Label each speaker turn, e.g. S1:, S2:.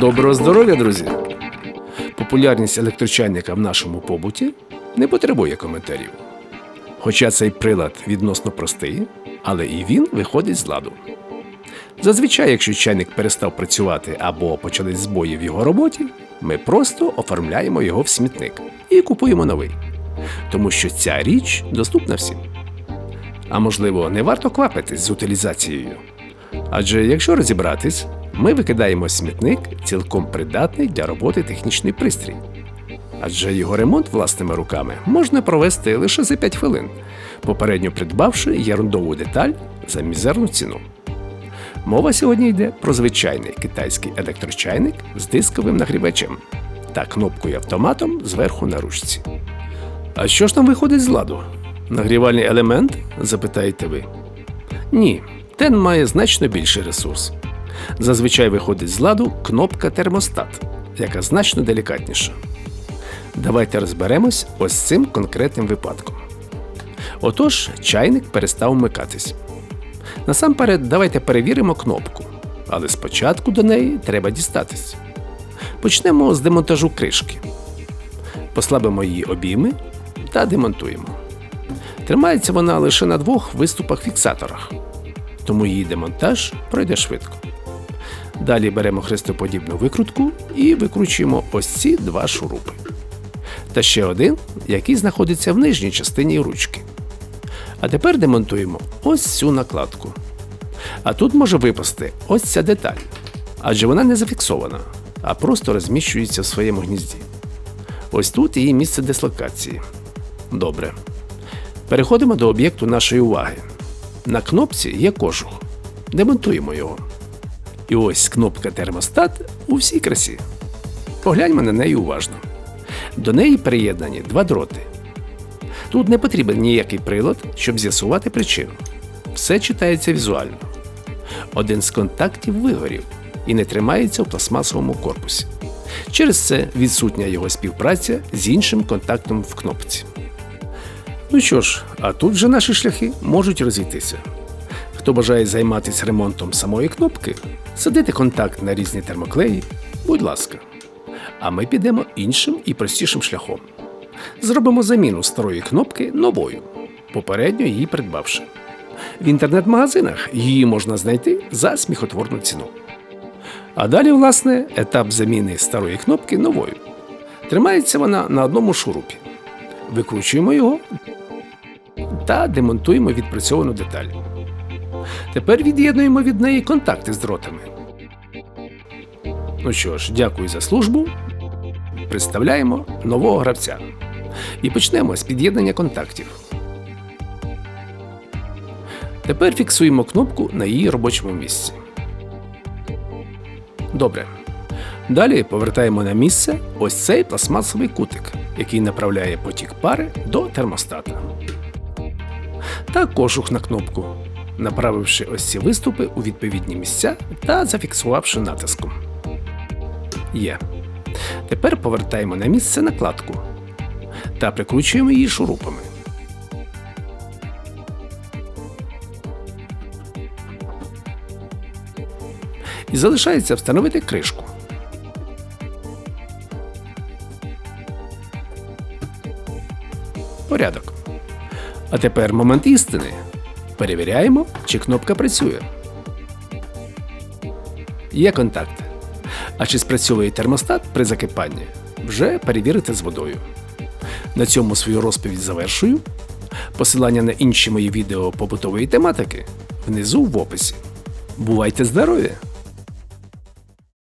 S1: Доброго здоров'я, друзі! Популярність електрочайника в нашому побуті не потребує коментарів. Хоча цей прилад відносно простий, але і він виходить з ладу. Зазвичай, якщо чайник перестав працювати або почались збої в його роботі, ми просто оформляємо його в смітник і купуємо новий. Тому що ця річ доступна всім. А можливо, не варто квапитись з утилізацією. Адже якщо розібратись, ми викидаємо смітник цілком придатний для роботи технічний пристрій. Адже його ремонт власними руками можна провести лише за 5 хвилин, попередньо придбавши ерундову деталь за мізерну ціну. Мова сьогодні йде про звичайний китайський електрочайник з дисковим нагрівачем та кнопкою автоматом зверху на ручці. А що ж там виходить з ладу? Нагрівальний елемент? запитаєте ви. Ні, тен має значно більший ресурс. Зазвичай виходить з ладу кнопка термостат, яка значно делікатніша. Давайте розберемось ось цим конкретним випадком. Отож, чайник перестав вмикатись. Насамперед, давайте перевіримо кнопку, але спочатку до неї треба дістатись. Почнемо з демонтажу кришки. Послабимо її обійми та демонтуємо. Тримається вона лише на двох виступах-фіксаторах, тому її демонтаж пройде швидко. Далі беремо хрестоподібну викрутку і викручуємо ось ці два шурупи. Та ще один, який знаходиться в нижній частині ручки. А тепер демонтуємо ось цю накладку. А тут може випасти ось ця деталь, адже вона не зафіксована, а просто розміщується в своєму гнізді. Ось тут її місце дислокації. Добре. Переходимо до об'єкту нашої уваги. На кнопці є кожух. Демонтуємо його. І ось кнопка термостат у всій красі. Погляньмо на неї уважно. До неї приєднані два дроти. Тут не потрібен ніякий прилад, щоб з'ясувати причину. Все читається візуально. Один з контактів вигорів і не тримається в пластмасовому корпусі. Через це відсутня його співпраця з іншим контактом в кнопці. Ну що ж, а тут вже наші шляхи можуть розійтися. Хто бажає займатися ремонтом самої кнопки, садити контакт на різні термоклеї, будь ласка. А ми підемо іншим і простішим шляхом. Зробимо заміну старої кнопки новою, попередньо її придбавши. В інтернет-магазинах її можна знайти за сміхотворну ціну. А далі, власне, етап заміни старої кнопки новою. Тримається вона на одному шурупі. Викручуємо його та демонтуємо відпрацьовану деталь. Тепер від'єднуємо від неї контакти з дротами. Ну що ж, дякую за службу. Представляємо нового гравця. І почнемо з під'єднання контактів. Тепер фіксуємо кнопку на її робочому місці. Добре. Далі повертаємо на місце ось цей пластмасовий кутик, який направляє потік пари до термостата. Та кожух на кнопку, направивши ось ці виступи у відповідні місця та зафіксувавши натиском. Є. Тепер повертаємо на місце накладку та прикручуємо її шурупами. І залишається встановити кришку. Порядок. А тепер момент істини. Перевіряємо, чи кнопка працює. Є контакт. А чи спрацьовує термостат при закипанні, вже перевірите з водою. На цьому свою розповідь завершую. Посилання на інші мої відео побутової тематики внизу в описі. Бувайте здорові!